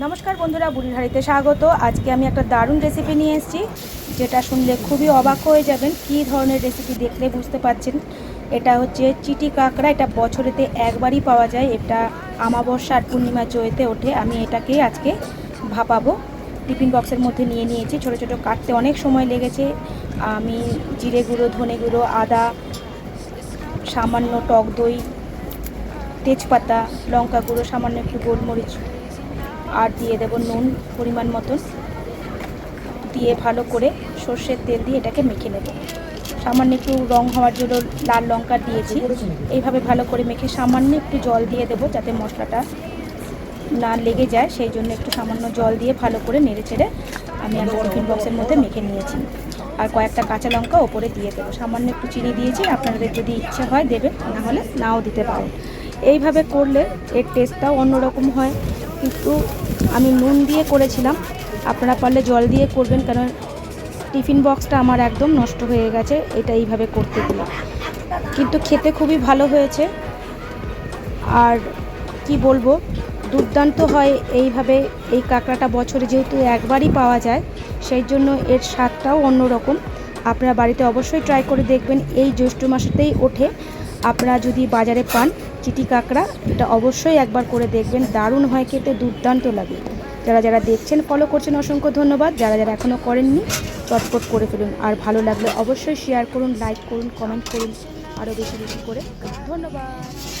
নমস্কার বন্ধুরা বুড়ির হাড়িতে স্বাগত। আজকে আমি একটা দারুণ রেসিপি নিয়ে এসেছি, যেটা শুনলে খুবই অবাক হয়ে যাবেন, কী ধরনের রেসিপি দেখলে বুঝতে পারছেন? এটা হচ্ছে চিটি কাঁকড়া, এটা বছরেতে একবারই পাওয়া যায়। এটা আমাবস্যা আর পূর্ণিমা চৈতে ওঠে। আমি এটাকেই আজকে ভাপাবো। টিফিন বক্সের মধ্যে নিয়ে নিয়েছি। ছোট ছোট কাটতে অনেক সময় লেগেছে। আমি জিরে গুঁড়ো, ধনে গুঁড়ো, আদা, সামান্য টক দই, তেজপাতা, লঙ্কা গুঁড়ো, সামান্য একটু গোলমরিচ আর দিয়ে দেবো নুন পরিমাণ মতন। দিয়ে ভালো করে সর্ষের তেল দিয়ে এটাকে মেখে নেব। সামান্য একটু রং হওয়ার জন্য লাল লঙ্কা দিয়েছি। এইভাবে ভালো করে মেখে সামান্য একটু জল দিয়ে দেবো যাতে মশলাটা না লেগে যায়। সেই জন্য একটু সামান্য জল দিয়ে ভালো করে নেড়ে চেড়ে আমি আমার টিফিন বক্সের মধ্যে মেখে নিয়েছি। আর কয়েকটা কাঁচা লঙ্কা ওপরে দিয়ে দেবো। সামান্য একটু চিনি দিয়েছি। আপনাদের যদি ইচ্ছে হয় দেবেন, না হলে নাও দিতে পারেন। এইভাবে করলে এর টেস্টটাও অন্যরকম হয়। কিন্তু আমি নুন দিয়ে করেছিলাম। আপনারা পারলে জল দিয়ে করবেন, কারণ টিফিন বক্সটা আমার একদম নষ্ট হয়ে গেছে, এটা এইভাবে করতে গেলে। কিন্তু খেতে খুবই ভালো হয়েছে। আর কি বলব, দুর্দান্ত হয় এইভাবে এই কাঁকড়াটা বছরে যেহেতু একবারই পাওয়া যায়, সেই জন্য এর স্বাদটাও অন্যরকম। আপনারা বাড়িতে অবশ্যই ট্রাই করে দেখবেন, এই জ্যৈষ্ঠ মাসেতেই ওঠে। আপনারা যদি বাজারে পান চিটি কাঁকড়া, এটা অবশ্যই একবার করে দেখবেন। দারুণ হয় খেতে, দুর্দান্ত লাগে। যারা যারা দেখছেন ফলো করছেন, অসংখ্য ধন্যবাদ। যারা যারা এখনও করেননি, চটপট করে ফেলুন। আর ভালো লাগলে অবশ্যই শেয়ার করুন লাইক করুন কমেন্ট করুন আরও বেশি বেশি করে। ধন্যবাদ।